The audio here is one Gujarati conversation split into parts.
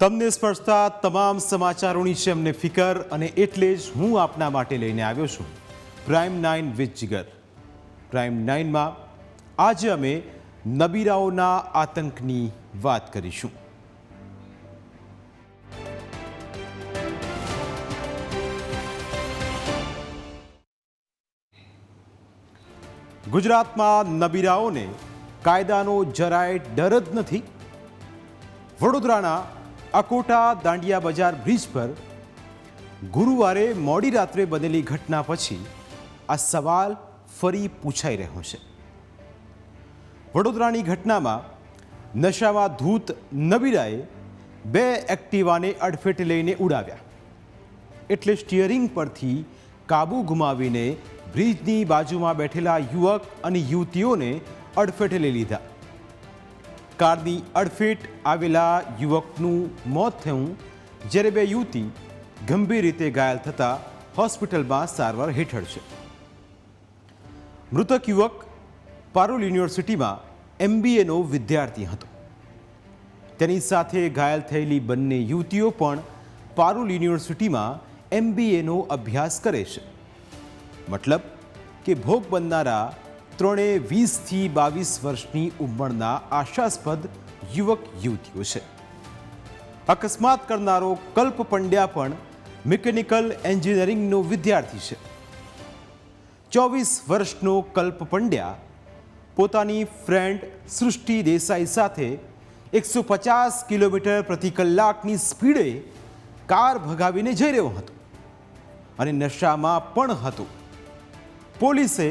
તમને સ્પર્શતા તમામ સમાચારોની છે અમને ફિકર અને એટલે જ હું આપના માટે લઈને આવ્યો છું. Prime nine with Jigar prime નાઇનમાં આજે અમે નબીરાઓના આતંકની વાત કરીશું. ગુજરાતમાં નબીરાઓને કાયદાનો જરાય ડર જ નથી. વડોદરાના અકોટા દાંડિયા બજાર બ્રિજ પર ગુરુવારે મોડી રાત્રે બનેલી ઘટના પછી આ સવાલ ફરી પૂછાઈ રહ્યો છે. વડોદરાની ઘટનામાં નશામાં ધૂત નબીરાએ બે એક્ટિવાને અડફેટે લઈને ઉડાવ્યા. એટલે સ્ટિયરિંગ પરથી કાબુ ગુમાવીને બ્રિજની બાજુમાં બેઠેલા યુવક અને યુવતીઓને અડફેટે લઈ લીધા. કારની અડફેટ આવેલા યુવકનું મોત થયું, જ્યારે બે યુવતી ગંભીર રીતે ઘાયલ થતાં હોસ્પિટલમાં સારવાર હેઠળ છે. મૃતક યુવક પારુલ યુનિવર્સિટીમાં એમબીએનો વિદ્યાર્થી હતો. તેની સાથે ઘાયલ થયેલી બંને યુવતીઓ પણ પારુલ યુનિવર્સિટીમાં એમબીએનો અભ્યાસ કરે છે. મતલબ કે ભોગ બનનારા ત્રણેય વીસથી બાવીસ વર્ષની ઉંમરના આશાસ્પદ યુવક યુવતીઓ છે. અકસ્માત કરનારો કલ્પ પંડ્યા પણ મિકેનિકલ એન્જિનિયરિંગનો વિદ્યાર્થી છે. ચોવીસ વર્ષનો કલ્પ પંડ્યા પોતાની ફ્રેન્ડ સૃષ્ટિ દેસાઈ સાથે એકસો પચાસ કિલોમીટર પ્રતિ કલાકની સ્પીડે કાર ભગાવીને જઈ રહ્યો હતો અને નશામાં પણ હતો. પોલીસે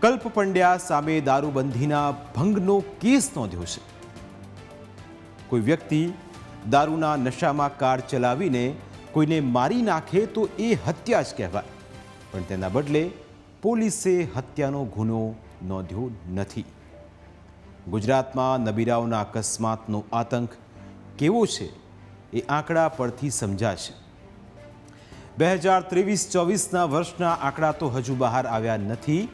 કલ્પ પંડ્યા સામે દારૂબંધીના ભંગનો કેસ નોંધ્યો છે. કોઈ વ્યક્તિ દારૂના નશામાં કાર ચલાવીને કોઈને મારી નાખે તો એ હત્યા જ કહેવાય. પણ તેના બદલે પોલીસે હત્યાનો ગુનો નોંધ્યો નથી. ગુજરાતમાં નબીરાઓના અકસ્માતનો આતંક કેવો છે એ આંકડા પરથી સમજાશે. બે હજાર ત્રેવીસ ચોવીસના વર્ષના આંકડા તો હજુ બહાર આવ્યા નથી.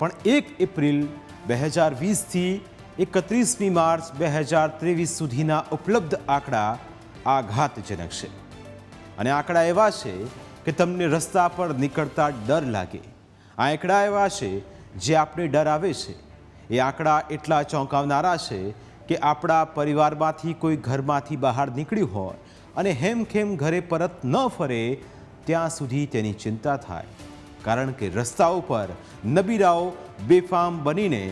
પણ એક એપ્રિલ બે હજાર વીસથી એકત્રીસમી માર્ચ બે હજાર ત્રેવીસ સુધીના ઉપલબ્ધ આંકડા આઘાતજનક છે. અને આંકડા એવા છે કે તમને રસ્તા પર નીકળતા ડર લાગે. આ આંકડા એવા છે જે આપણે ડર આવે છે. એ આંકડા એટલા ચોંકાવનારા છે કે આપણા પરિવારમાંથી કોઈ ઘરમાંથી બહાર નીકળ્યું હોય અને હેમખેમ ઘરે પરત ન ફરે, ત્યાં સુધી તેની ચિંતા થાય. કારણ કે રસ્તા ઉપર નબીરાઓ બેફામ બનીને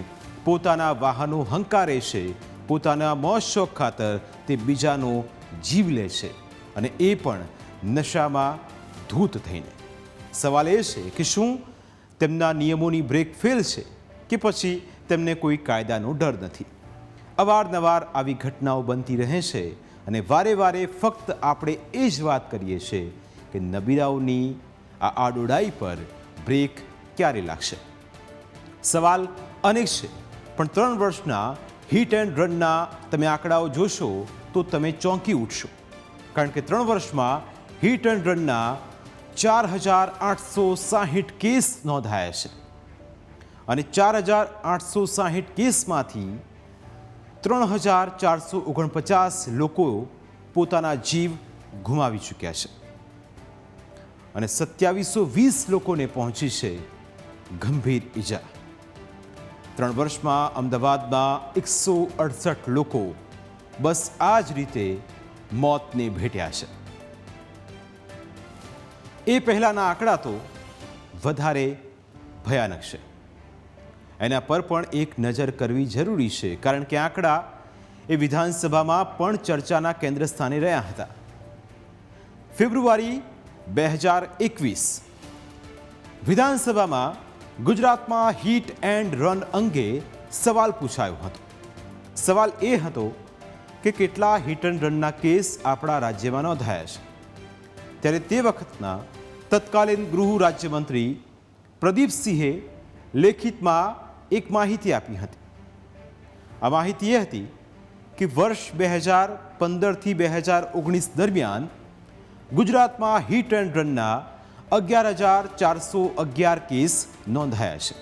પોતાના વાહનો હંકારે છે, પોતાના મોજ શોખ ખાતર તે બીજાનો જીવ લે છે અને એ પણ નશામાં ધૂત થઈને. સવાલ એ છે કે શું તેમના નિયમોની બ્રેક ફેલ છે કે પછી તેમને કોઈ કાયદાનો ડર નથી? અવારનવાર આવી ઘટનાઓ બનતી રહે છે અને વારે વારે ફક્ત આપણે એ જ વાત કરીએ છીએ કે નબીરાઓની આ આડોડાઈ પર બ્રેક ક્યારે લાગશે? સવાલ અનેક છે, પણ ત્રણ વર્ષના હિટ એન્ડ રનના તમે આંકડાઓ જોશો તો તમે ચોંકી ઉઠશો. કારણ કે ત્રણ વર્ષમાં હિટ એન્ડ રનના ચાર હજાર આઠસો સાહીઠ કેસ નોંધાયા છે. અને ચાર હજાર આઠસો સાહીઠ કેસમાંથી ત્રણ હજાર ચારસો ઓગણપચાસ લોકો પોતાના જીવ ગુમાવી ચૂક્યા છે. અને સત્યાવીસો વીસ લોકોને પહોંચી છે ગંભીર ઈજા. ત્રણ વર્ષમાં અમદાવાદમાં એકસો અડસઠ લોકો બસ આ જ રીતે મોતને ભેટ્યા છે. એ પહેલાંના આંકડા તો વધારે ભયાનક છે. એના પર પણ એક નજર કરવી જરૂરી છે, કારણ કે આંકડા એ વિધાનસભામાં પણ ચર્ચાના કેન્દ્ર સ્થાને રહ્યા હતા. ફેબ્રુઆરી બે હજાર એકવીસ. વિધાનસભામાં ગુજરાતમાં હિટ એન્ડ રન અંગે સવાલ પૂછાયો હતો. સવાલ એ હતો કે કેટલા હિટ એન્ડ રનના કેસ આપણા રાજ્યમાં નોંધાયા છે? ત્યારે તે વખતના તત્કાલીન ગૃહ રાજ્યમંત્રી પ્રદીપસિંહે લેખિતમાં એક માહિતી આપી હતી. આ માહિતી એ હતી કે વર્ષ બે હજાર પંદરથી બે હજાર ઓગણીસ દરમિયાન ગુજરાતમાં હિટ એન્ડ રનના અગિયાર હજાર ચારસો અગિયાર કેસ નોંધાયા છે.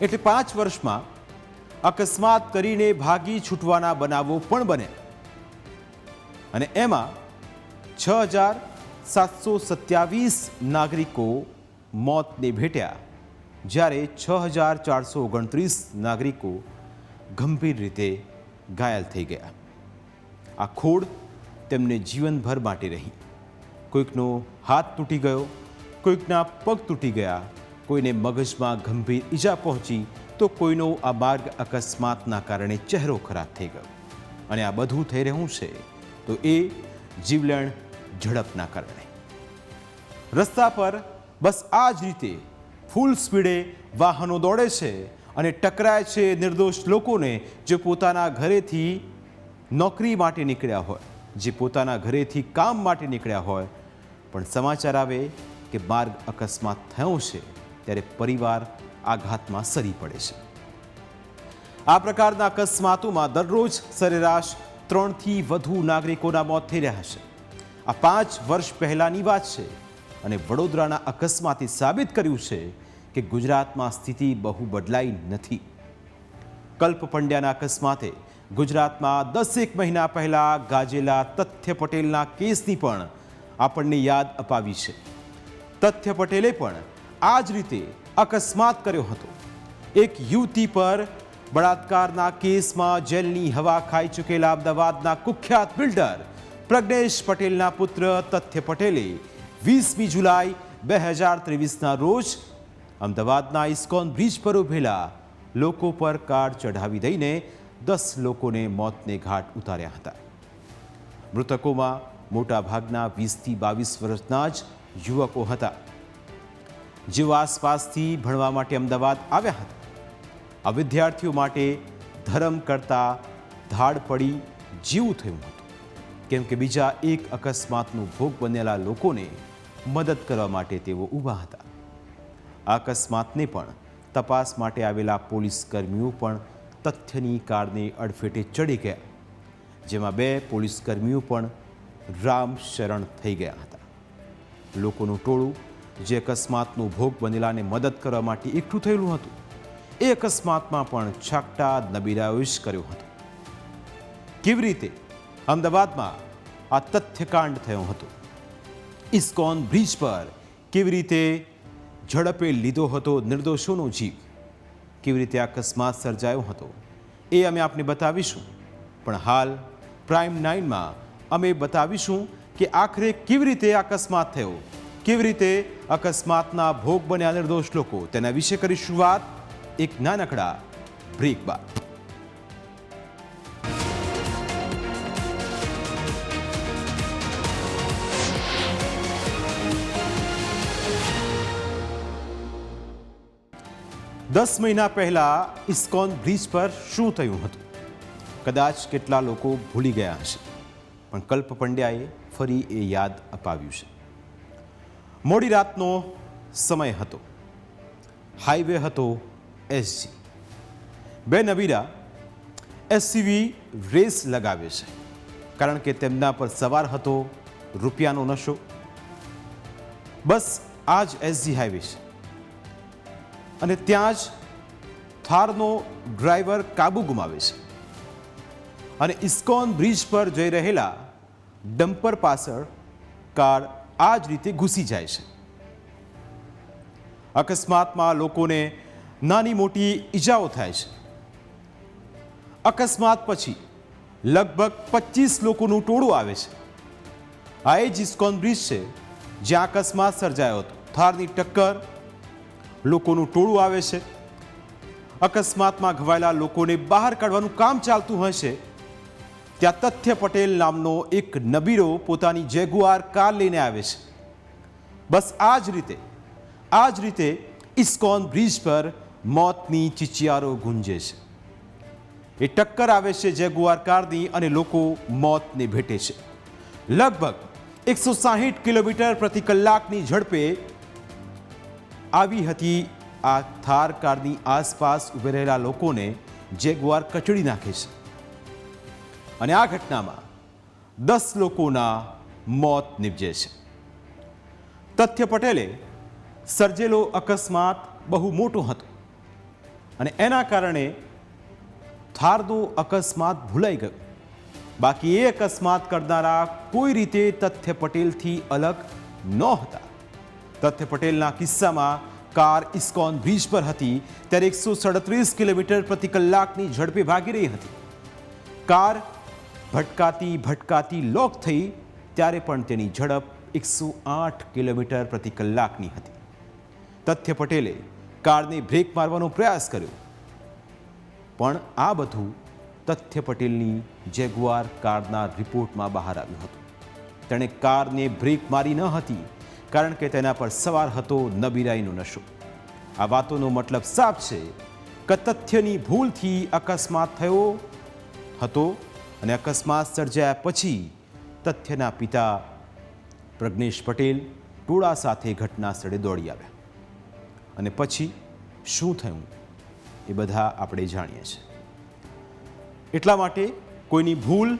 એટલે પાંચ વર્ષમાં અકસ્માત કરીને ભાગી છૂટવાના બનાવો પણ બને. અને એમાં છ હજાર સાતસો સત્યાવીસ નાગરિકો મોતને ભેટ્યા, જ્યારે છ હજાર ચારસો ઓગણત્રીસ નાગરિકો ગંભીર રીતે ઘાયલ થઈ ગયા. આ ખોડ તેમને જીવનભર માટે રહી. કોઈકનો હાથ તૂટી ગયો, કોઈકના પગ તૂટી ગયા, કોઈને મગજમાં ગંભીર ઈજા પહોંચી, તો કોઈનો આ માર્ગ અકસ્માતના કારણે ચહેરો ખરાબ થઈ ગયો. અને આ બધું થઈ રહ્યું છે, તો એ જીવલેણ ઝડપના કારણે. રસ્તા પર બસ આ જ રીતે ફૂલ સ્પીડે વાહનો દોડે છે અને ટકરાય છે નિર્દોષ લોકોને જે પોતાના ઘરેથી નોકરી માટે નીકળ્યા હોય. જે પોતાના ઘરેથી કામ માટે નીકળ્યા હોય. પણ સમાચાર આવે કે માર્ગ અકસ્માત થયો છે, ત્યારે પરિવાર આઘાતમાં સરી પડે છે. આ પ્રકારના અકસ્માતોમાં દરરોજ સરેરાશ ત્રણથી વધુ નાગરિકોના મોત થઈ રહ્યા છે. આ પાંચ વર્ષ પહેલાંની વાત છે અને વડોદરાના અકસ્માતે સાબિત કર્યું છે કે ગુજરાતમાં સ્થિતિ બહુ બદલાઈ નથી. કલ્પ પંડ્યાના અકસ્માતે ગુજરાતમાં દસેક મહિના પહેલાં ગાજેલા તથ્ય પટેલના કેસની પણ આપણને યાદ અપાવી છે. તથ્ય પટેલે પણ આ જ રીતે અકસ્માત કર્યો હતો. એક યુવતી પર બળાત્કારના કેસમાં જેલની હવા ખાઈ ચૂકેલા અમદાવાદના કુખ્યાત બિલ્ડર પ્રજ્ઞેશ પટેલના પુત્ર તથ્ય પટેલે વીસમી જુલાઈ બે હજાર ત્રેવીસના રોજ અમદાવાદના ઇસ્કોન બ્રિજ પર ઉભેલા લોકો પર કાર ચઢાવી દઈને દસ લોકોને મોતને ઘાટ ઉતાર્યા હતા. મૃતકોમાં મોટાભાગના વીસથી બાવીસ વર્ષના જ યુવકો હતા. જેઓ આસપાસથી ભણવા માટે અમદાવાદ આવ્યા હતા. આ વિદ્યાર્થીઓ માટે ધર્મ કરતા ધાડ પડી જીવું થયું હતું. કેમ કે બીજા એક અકસ્માતનો ભોગ બનેલા લોકોને મદદ કરવા માટે તેઓ ઊભા હતા. આ અકસ્માતને પણ તપાસ માટે આવેલા પોલીસ કર્મીઓ પણ તથ્યની કારને અડફેટે ચડી ગયા, જેમાં બે પોલીસકર્મીઓ પણ રામ શરણ થઈ ગયા હતા. લોકોનું ટોળું, જે અકસ્માતનો ભોગ બનેલાને મદદ કરવા માટે એકઠું થયેલું હતું, એ અકસ્માતમાં પણ છાકટા નબીરાઓએ કર્યો હતો. કેવી રીતે? અમદાવાદમાં આ તથ્યકાંડ થયો હતો. ઇસ્કોન બ્રિજ પર કેવી રીતે ઝડપે લીધો હતો નિર્દોષોનો જીવ? કેવી રીતે અકસ્માત સર્જાયો હતો એ અમે આપને બતાવીશું. પણ હાલ પ્રાઇમ નાઇનમાં અમે બતાવીશું કે આખરે કેવી રીતે અકસ્માત થયો, કેવી રીતે અકસ્માતના ભોગ બન્યા નિર્દોષ લોકો. તેના વિશે કરીશું વાત. એક નાનકડા બ્રેક બાદ. દસ મહિના પહેલા ઇસ્કોન બ્રિજ પર શું થયું હતું? કદાચ કેટલા લોકો ભૂલી ગયા હશે, પણ કલ્પ પંડ્યાએ ફરી એ યાદ અપાવ્યું છે. મોડી રાતનો સમય હતો. હાઈવે હતો એસજી. બે નબીરા એસસીવી રેસ લગાવે છે, કારણ કે તેમના પર સવાર હતો રૂપિયાનો નશો. બસ આ જ એસજી હાઈવે છે. અને ત્યાં જ થારનો ડ્રાઈવર કાબુ ગુમાવે છે. અને ઇસ્કોન બ્રિજ પર જઈ રહેલા ડમ્પર પાછળ કાર આ જ રીતે ઘૂસી જાય છે. અકસ્માતમાં લોકોને નાની મોટી ઈજાઓ થાય છે. અકસ્માત પછી લગભગ પચીસ લોકોનું ટોળું આવે છે. આ એ જ ઇસ્કોન બ્રિજ છે જ્યાં અકસ્માત સર્જાયો હતો. થારની ટક્કર લોકોનું ટોળું આવે છે. અકસ્માતમાં ઘવાયેલા લોકોને બહાર કાઢવાનું કામ ચાલતું હશે ત્યાં તથ્ય પટેલ નામનો એક નબીરો પોતાની જેગુઆર કાર લઈને આવે છે. બસ આ જ રીતે આ જ રીતે ઇસ્કોન બ્રિજ પર મોતની ચિચિયારો ગુંજે છે. એ ટક્કર આવે છે જેગુઆર કારની અને લોકો મોતને ભેટે છે. લગભગ એકસો સાહીઠ કિલોમીટર પ્રતિ કલાકની ઝડપે આવી હતી. આ થાર કારની આસપાસ ઊભે રહેલા લોકોને જેગુઆર કચડી નાખે છે. અને આ ઘટનામાં દસ લોકોના મોત નિપજે છે. તથ્ય પટેલે સર્જેલો અકસ્માત બહુ મોટો હતો અને એના કારણે થારનો અકસ્માત ભૂલાઈ ગયો. બાકી એ અકસ્માત કરનારા કોઈ રીતે તથ્ય પટેલથી અલગ નહોતા તથ્ય પટેલના કિસ્સામાં કાર ઇસ્કોન બ્રિજ પર હતી, ત્યારે એકસો સડત્રીસ કિલોમીટર પ્રતિ કલાકની ઝડપે ભાગી રહી હતી. કાર ભટકાતી ભટકાતી લોક થઈ, ત્યારે પણ તેની ઝડપ એકસો આઠ કિલોમીટર પ્રતિ કલાકની હતી. તથ્ય પટેલે કારને બ્રેક મારવાનો પ્રયાસ કર્યો. પણ આ બધું તથ્ય પટેલની જેગુઆર કારના રિપોર્ટમાં બહાર આવ્યું હતું. તેણે કારને બ્રેક મારી ન હતી કારણ કે તેના પર સવાર હતો નબીરાઈનો નશો. આ વાતોનો મતલબ સાફ છે કે તથ્યની ભૂલથી અકસ્માત થયો હતો અને અકસ્માત સર્જાયા પછી તથ્યના પિતા પ્રજ્ઞેશ પટેલ ટોળા સાથે ઘટના સ્થળે દોડી આવ્યા. અને પછી શું થયું એ બધા આપણે જાણીએ છીએ. એટલા માટે કોઈની ભૂલ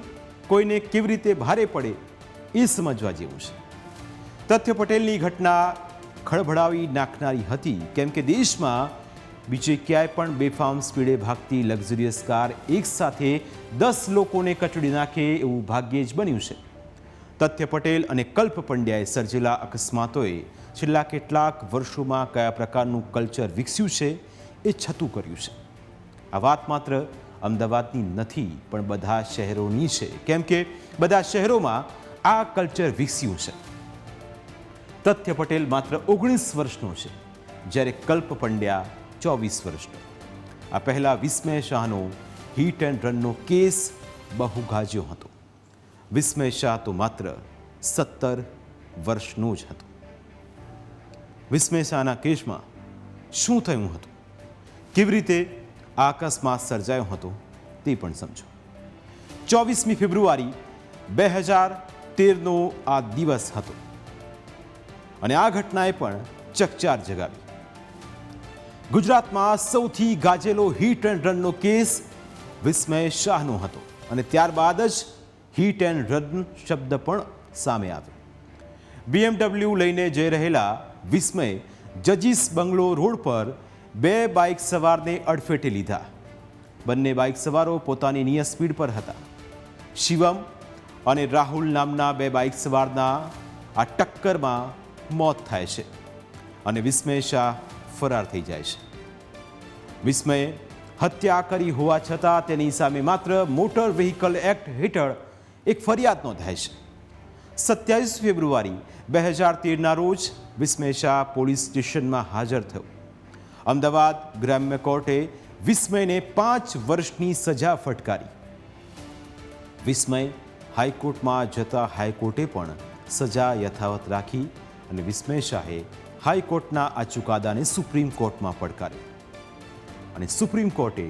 કોઈને કેવી રીતે ભારે પડે એ સમજવા જેવું છે. તથ્ય પટેલની ઘટના ખળભળાવી નાખનારી હતી. કેમ કે દેશમાં બીજે ક્યાંય પણ બેફામ સ્પીડે ભાગતી લક્ઝરિયસ કાર એકસાથે દસ લોકોને કચડી નાખે એવું ભાગ્યે જ બન્યું છે. તથ્ય પટેલ અને કલ્પ પંડ્યાએ સર્જેલા અકસ્માતોએ છેલ્લા કેટલાક વર્ષોમાં કયા પ્રકારનું કલ્ચર વિકસ્યું છે એ છતું કર્યું છે. આ વાત માત્ર અમદાવાદની નથી, પણ બધા શહેરોની છે. કેમ કે બધા શહેરોમાં આ કલ્ચર વિકસ્યું છે. તથ્ય પટેલ માત્ર ઓગણીસ વર્ષનો છે, જ્યારે કલ્પ પંડ્યા ચોવીસ વર્ષનો. આ પહેલાં વિસ્મય શાહનો હિટ એન્ડ રનનો કેસ બહુ ગાજ્યો હતો. વિસ્મય શાહ તો માત્ર સત્તર વર્ષનો જ હતો. વિસ્મય શાહના કેસમાં શું થયું હતું? કેવી રીતે આ અકસ્માત સર્જાયો હતો તે પણ સમજો. ચોવીસમી ફેબ્રુઆરી બે હજાર તેરનો આ દિવસ હતો. અને આ ઘટનાએ પણ ચકચાર જગાવી. ગુજરાતમાં સૌથી ગાજેલો હિટ એન્ડ રનનો કેસ વિસ્મય શાહનો હતો અને ત્યારબાદ જ હિટ એન્ડ રન શબ્દ પણ સામે આવ્યો. બીએમડબલ્યુ લઈને જઈ રહેલા વિસ્મય જજીસ બંગલો રોડ પર બે બાઇક સવારને અડફેટે લીધા. બંને બાઇક સવારો પોતાની નિયત સ્પીડ પર હતા. શિવમ અને રાહુલ નામના બે બાઇક સવારના આ ટક્કરમાં મોત થાય છે અને વિસ્મય શાહ ફરાર થઈ જાય છે. વિસ્મયે હત્યા કરી હોવા છતાં તેની સામે માત્ર મોટર વ્હીકલ એક્ટ હેઠળ એક ફરિયાદ નોંધાય છે. સત્યાવીસ ફેબ્રુઆરી બે હજાર તેરના રોજ વિસ્મય શાહ પોલીસ સ્ટેશનમાં હાજર થયો. અમદાવાદ ગ્રામ્ય કોર્ટે વિસ્મયને પાંચ વર્ષની સજા ફટકારી. વિસ્મય હાઈકોર્ટમાં જતા હાઈકોર્ટે પણ સજા યથાવત રાખી અને વિસ્મય શાહે હાઈકોર્ટના આ ચુકાદાને સુપ્રીમ કોર્ટમાં પડકાર્યો અને સુપ્રીમ કોર્ટે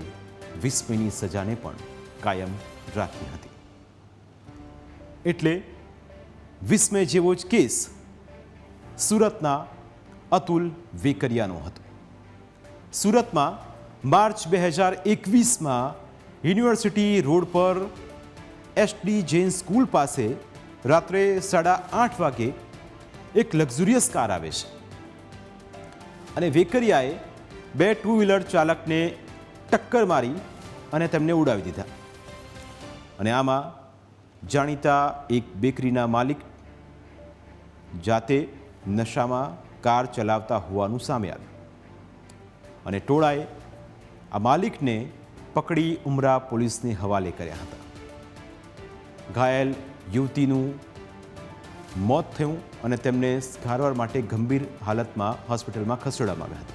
વિસ્મયની સજાને પણ કાયમ રાખી હતી. એટલે વિસ્મય જેવો જ કેસ સુરતના અતુલ વેકરિયાનો હતો. સુરતમાં માર્ચ બે હજાર એકવીસમાં યુનિવર્સિટી રોડ પર એસડી જૈન સ્કૂલ પાસે રાત્રે સાડા આઠ વાગે એક લક્ઝુરિયસ કાર આવે છે. અને વેકરિયાએ બે ટુ વ્હીલર ચાલકને ટક્કર મારી અને તેમને ઉડાવી દીધા. અને આમાં જાણીતા એક બેકરીના માલિક જાતે નશામાં કાર ચલાવતા હોવાનું સામે આવ્યું. અને ટોળાએ આ માલિકને પકડી ઉમરા પોલીસને હવાલે કર્યા હતા. ઘાયલ યુવતીનું મોત થયું અને તેમને સારવાર માટે ગંભીર હાલતમાં હોસ્પિટલમાં ખસેડવામાં આવ્યા હતા.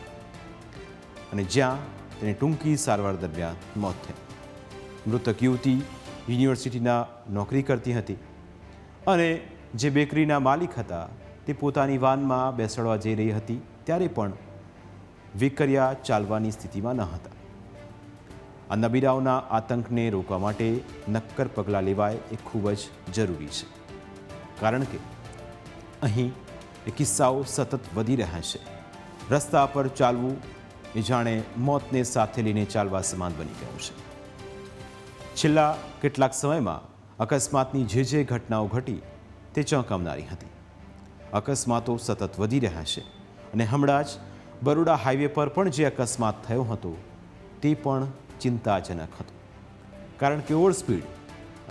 અને જ્યાં તેને ટૂંકી સારવાર દરમિયાન મોત થયું. મૃતક યુવતી યુનિવર્સિટીના નોકરી કરતી હતી અને જે બેકરીના માલિક હતા તે પોતાની વાનમાં બેસાડવા જઈ રહી હતી ત્યારે પણ વેકરિયા ચાલવાની સ્થિતિમાં ન હતા. આ નબીરાઓના આતંકને રોકવા માટે નક્કર પગલાં લેવાય એ ખૂબ જ જરૂરી છે. કારણ કે અહીં એ કિસ્સાઓ સતત વધી રહ્યા છે. રસ્તા પર ચાલવું એ જાણે મોતને સાથે લઈને ચાલવા સમાન બની ગયું છે. છેલ્લા કેટલાક સમયમાં અકસ્માતની જે જે ઘટનાઓ ઘટી તે ચોંકાવનારી હતી. અકસ્માતો સતત વધી રહ્યા છે અને હમણાં જ બરોડા હાઈવે પર પણ જે અકસ્માત થયો હતો તે પણ ચિંતાજનક હતો. કારણ કે ઓવર સ્પીડ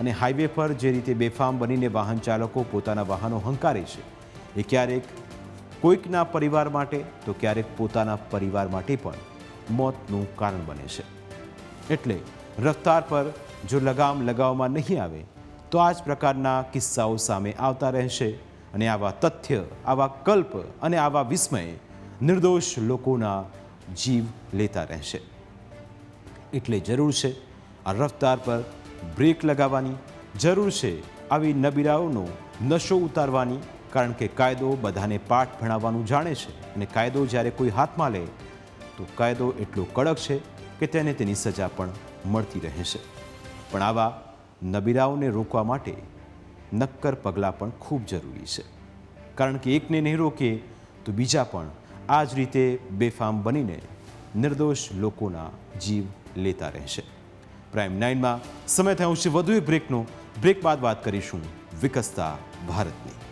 અને હાઈવે પર જે રીતે બેફામ બનીને વાહન ચાલકો પોતાના વાહનો હંકારે છે, એ ક્યારેક કોઈકના પરિવાર માટે, તો ક્યારેક પોતાના પરિવાર માટે પણ મોતનું કારણ બને છે. એટલે રફતાર પર જો લગામ લગાવવામાં નહીં આવે, તો આ જ પ્રકારના કિસ્સાઓ સામે આવતા રહેશે અને આવા તથ્ય, આવા કલ્પ અને આવા વિસ્મય નિર્દોષ લોકોના જીવ લેતા રહેશે. એટલે જરૂર છે, આ રફતાર પર બ્રેક લગાવવાની જરૂર છે આવી નબીરાઓનો નશો ઉતારવાની, કારણ કે કાયદો બધાને પાઠ ભણાવવાનું જાણે છે અને કાયદો જ્યારે કોઈ હાથમાં લે, તો કાયદો એટલો કડક છે કે તેને તેની સજા પણ મળતી રહે છે. પણ આવા નબીરાઓને રોકવા માટે નક્કર પગલાં પણ ખૂબ જરૂરી છે. કારણ કે એકને નહીં રોકે, તો બીજા પણ આ જ રીતે બેફામ બનીને નિર્દોષ લોકોના જીવ લેતા રહેશે. પ્રાઇમ નાઇનમાં સમય થયો છે વધુ એક બ્રેકનો બ્રેક બાદ વાત કરીશું વિકસતા ભારતની.